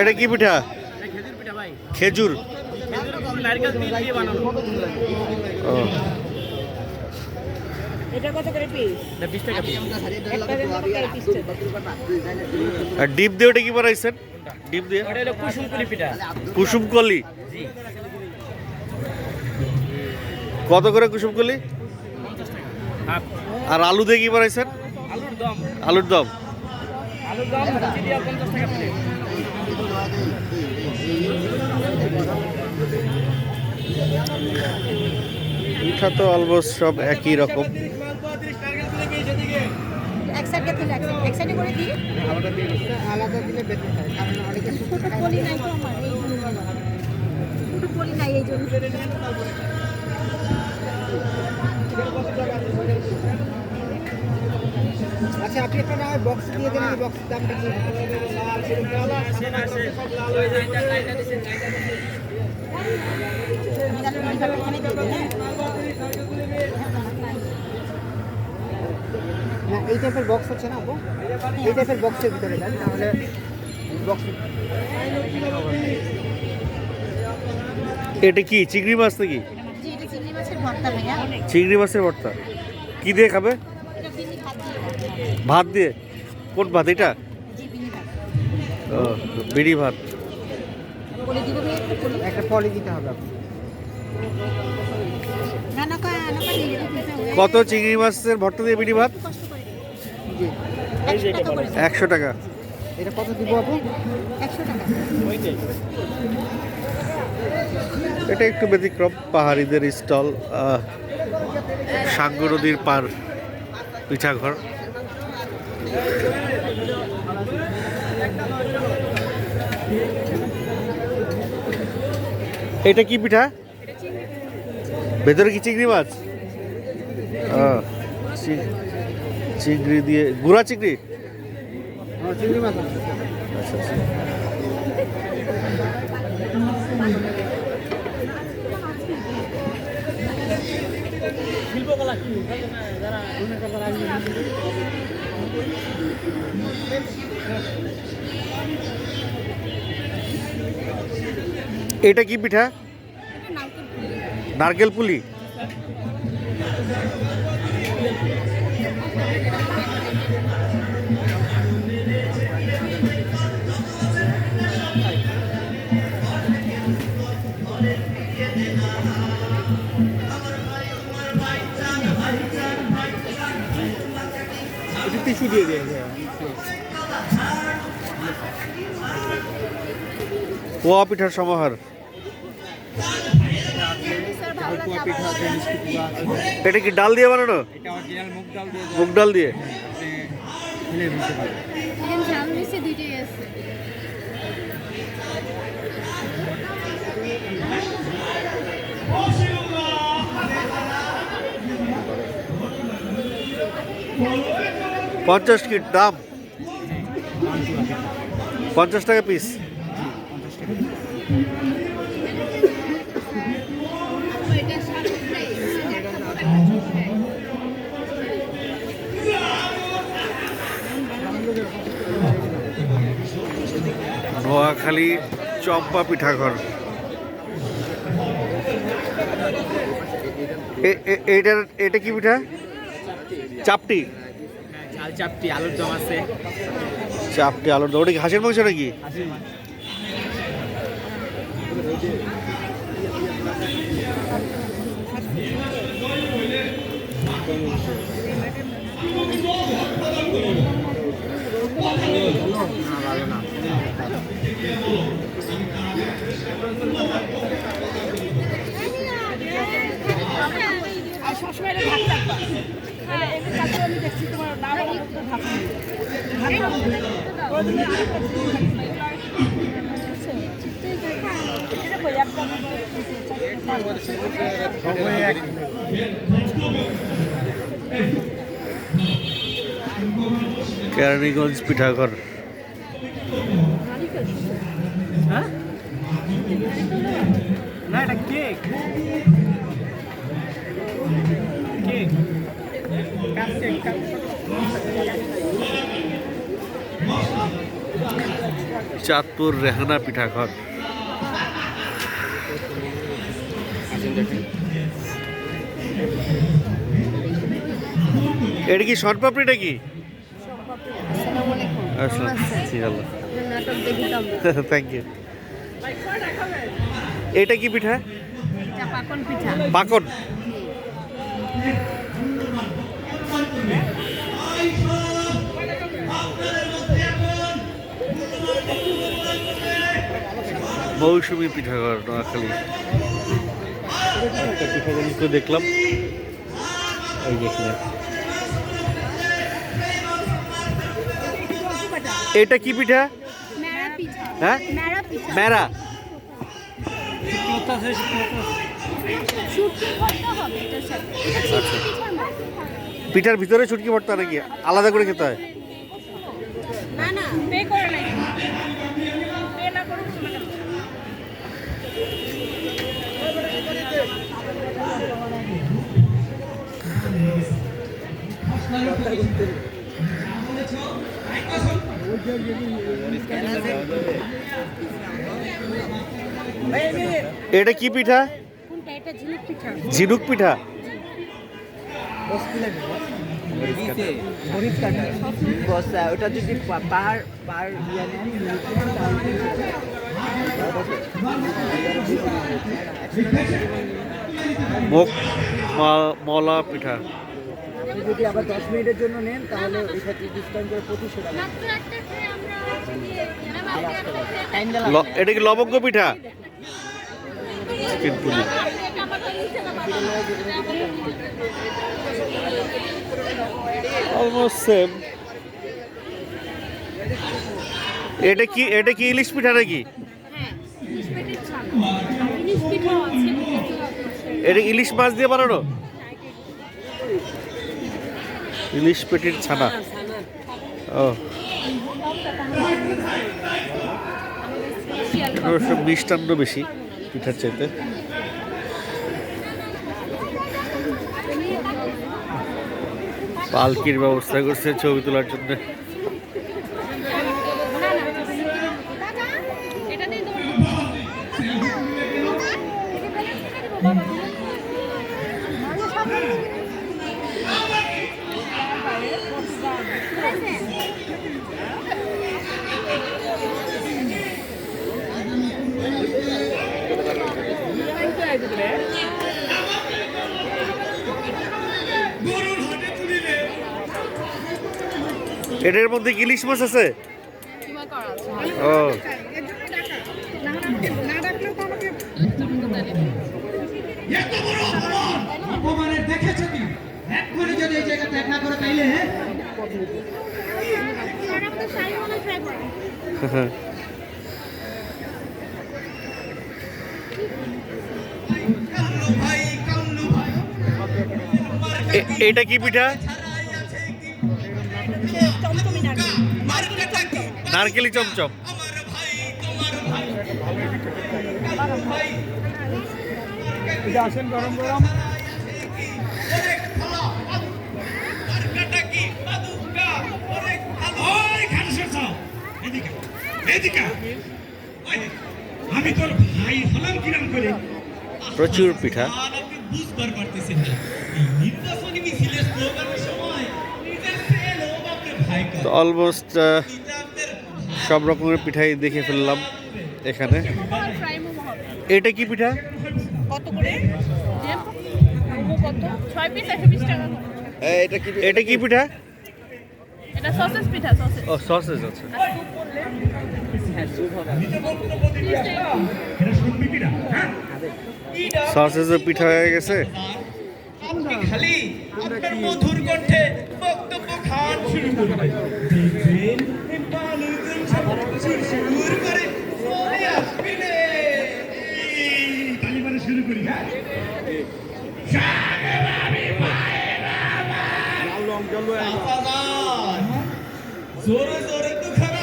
এটা কি পিঠা? খেজুর ডিপ দিয়ে ওটা কি বানাইছেন? ডিপ দিয়ে? ওটা হলো কুসুমপুরি পিঠা। কুসুম কলি কত করে কুসুম কলি আর আলু দিয়ে কি বানাইছেন? আলুর দম? পিঠা তো অলমোস্ট সব একই রকম। আলাদা দিলে আচ্ছা আপনি একটা না বক্স দিয়ে দেন বক্সের দামটা কি? হ্যাঁ না এই টাইপের বক্স আছে না আপু? এই টাইপের বক্সের ভিতরে দেন তাহলে বক্স এটা কি চিংড়ি মাছ নাকি? চিংড়ি মাছের ভর্তা চিংড়ি মাছের ভর্তা। কি দিয়ে খাবে? ভাত দিয়ে? কোন ভাত এটা? বিড়ি ভাত। কত চিংড়ি মাছের ভর্তা দিয়ে বিড়ি ভাত? একশো টাকা করে একশো টাকা এটা কত দিব আপু? এটা একটু ব্যতিক্রম পাহাড়িদের স্টল সাঙ্গু নদীর পার পিঠাঘর। এটা কি পিঠা? ভেতরে কি চিংড়ি মাছ? চিংড়ি দিয়ে গুড়া চিংড়ি? চিংড়ি মাছ আচ্ছা আচ্ছা। এটা কি পিঠা? নারকেল পুলি। টিস্যু দিয়ে দিয়ে পোয়া পিঠার সমাহার। এটা কি ডাল দিয়ে বানানো? মুগ ডাল দিয়ে মুগ ডাল দিয়ে আপনি ফেলে দিতে পারেন এখানে সামনে নিচে দুইটাই আছে পঞ্চাশ কি দাম? পঞ্চাশ টাকা পিস এটা নোয়াখালী চম্পা পিঠাঘর। এ- এ- এইটার, এটা কি পিঠা? চাপটি। চাপটি আলুর দম আছে। চাপটি আলুর দম। ওটা কি হাঁসের মাংস নাকি আর সবসময় এটা ভাত রাখবা আমি দেখছি তোমার নাম কেরানীগঞ্জ পিঠাঘর। হ্যাঁ? না এটা cake. Cake. Cup cake cup. Chandpur Rehana পিঠাঘর। এটা কি শর্ট পাপড়িটা কি থ্যাংক ইউ এটা কি পিঠা? পাকন মৌসুমী পিঠাঘর নোয়াখালী। একটা পিঠা জানি তো দেখলাম। এটা কি পিঠা? হ্যাঁ? মেরা পিঠা। মেরা শুটকি করতে হবে এটার সাথে। এটা আচ্ছা। পিঠার পিঠার ভিতরে ছুটকি ভর্তা নাকি? আলাদা করে খেতে হয়? এটা কি পিঠা? ঝিনুক পিঠা। ওটা যদি পাহাড় পাহাড় ইয়ে নেন মুখ মা- মলা পিঠা। আপনি যদি আবার দশ মিনিটের জন্য নেন তাহলে ওই ডিসকাউন্ট করে পঁচিশশো টাকা ল- এটা কি লবঙ্গ পিঠা অলমোস্ট সেম এটা কি এটা কি ইলিশ পিঠা নাকি হ্যাঁ এটা ইলিশ মাছ দিয়ে বানানো ইলিশ পেটির ছানা। ও। মিষ্টান্ন বেশি পিঠার চাইতে। পালকির ব্যবস্থা করছে ছবি তোলার জন্য। এটা দিয়ে তোমার এটার মধ্যে কি ইলিশ মাছ আছে ও এত বড় অপমান অপমানের দেখেছ কি এক্ষুনি যদি এই জায়গা দেখা করে তাইলে হ্যাঁ আমাদের শাড়ি মনে ট্রাই করো কান্নু ভাই কান্নু ভাই এ- এটা কি পিঠা? নারকেলি চমচম। আমার ভাই তোমার ভাই আসেন গরম গরম। মার্কেটা কি বাদুকা অনেক ভালো ওই খানসর সাহ এদিকে। এদিকে। ওই, আমি তোর ভাই হলাম কিরাম করে? প্রচুর পিঠা। আর আপনি বুঝবার পারতেছেন না। নির্বাচনী মিছিলের স্লোগানের সময় নিজের সেল ও বাপরে ভাই অলমোস্ট সব রকমের পিঠাই দেখে ফেললাম এখানে। এটা কি পিঠা? কত করে? এটা কি এটা কি পিঠা? এটা সসেস পিঠা সসেস ও সসেজ আছে সসেজের পিঠা হয়ে গেছে। আপনি খালি মধুর কণ্ঠে বক্তব্য খান শুরু করুন জোরে জোরে দুখানা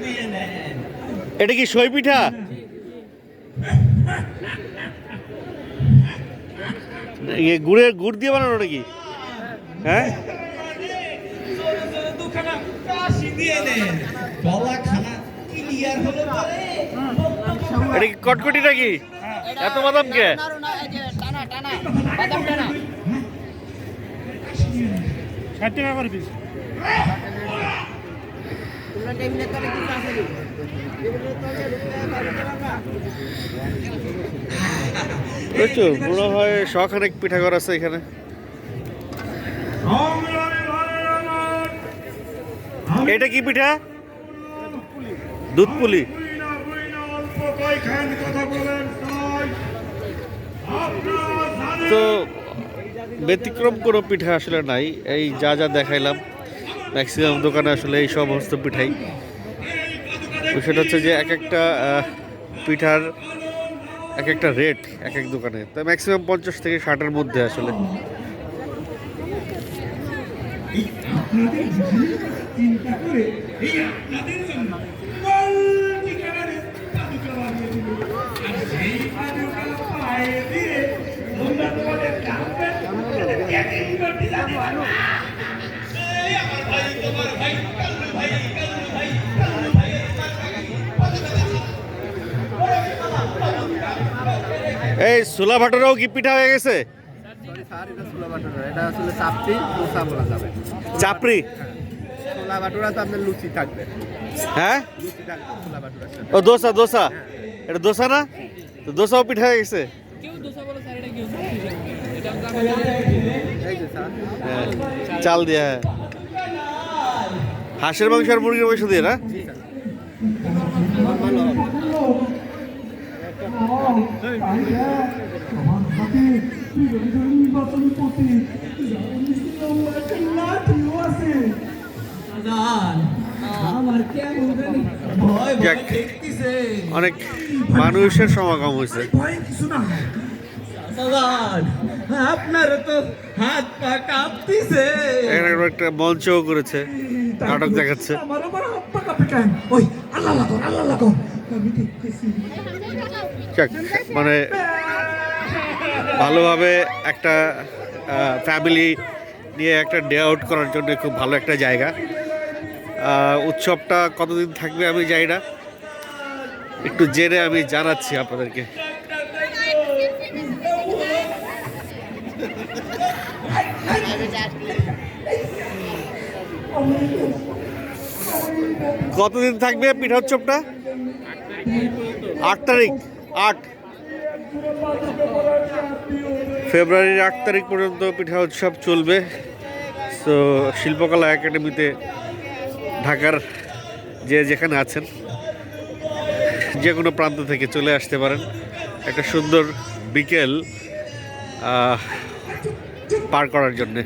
দিয়ে নেন এটা কি সই পিঠা? ইয়ে গুড়ের গুড় দিয়ে বানানো নাকি হ্যাঁ? জোরে জোরে দুখানা কাশি দিয়ে নেন গলা খানা ক্লিয়ার হলে পরে। এটা কি কটকটি নাকি এত বাদাম কে? টানা টানা বাদাম টানা। ষাট টাকা করে পিস বুঝছ মনে হয় শখানেক পিঠা করা আছে এখানে। এটা কি পিঠা? দুধ পুলি। তো ব্যতিক্রম কোনো পিঠা আসলে নাই, এই যা যা দেখাইলাম। ম্যাক্সিমাম দোকানে আসলে এই সমস্ত পিঠাই। সেটা হচ্ছে যে এক একটা পিঠার এক একটা রেট এক এক দোকানে। তো ম্যাক্সিমাম পঞ্চাশ থেকে ষাটের মধ্যে আসলে। এই ছোলা ভাটোরাও কি পিঠা হয়ে গেছে? এটা ছোলা বাটুরা এটা আসলে চাপটি দোসা বলা যাবে। চাপড়ি? ছোলা বাটুরা তো আপনার লুচি থাকবে। হ্যাঁ? ও দোসা দোসা? এটা দোসা না? তো দোসাও পিঠা হয়ে গেছে? এই যে স্যার। হ্যাঁ, চাল দিয়ে হ্যাঁ। হাঁসের মাংস আর মুরগির মাংস দিয়ে না? অনেক মানুষের সমাগম হয়েছে। ভয় আপনার তো হাত পা কাঁপতিছে। এখানে একটা মঞ্চও করেছে নাটক দেখাচ্ছে। আমার আবার হাত পা কাঁপে কেন? ওই আল্লাহ লাগো আল্লাহ লাগো আমি দেখতেছি। যাক, মানে ভালোভাবে একটা ফ্যামিলি নিয়ে একটা ডে আউট করার জন্য খুব ভালো একটা জায়গা। উৎসবটা কতদিন থাকবে আমি জানি না। একটু জেনে আমি জানাচ্ছি আপনাদেরকে। কতদিন থাকবে পিঠা উৎসবটা? আট তারিখ। আট। ফেব্রুয়ারির আট তারিখ পর্যন্ত পিঠা উৎসব চলবে। তো শিল্পকলা একাডেমিতে ঢাকার যে যেখানে আছেন, যে কোনো প্রান্ত থেকে চলে আসতে পারেন। একটা সুন্দর বিকেল পার করার জন্যে।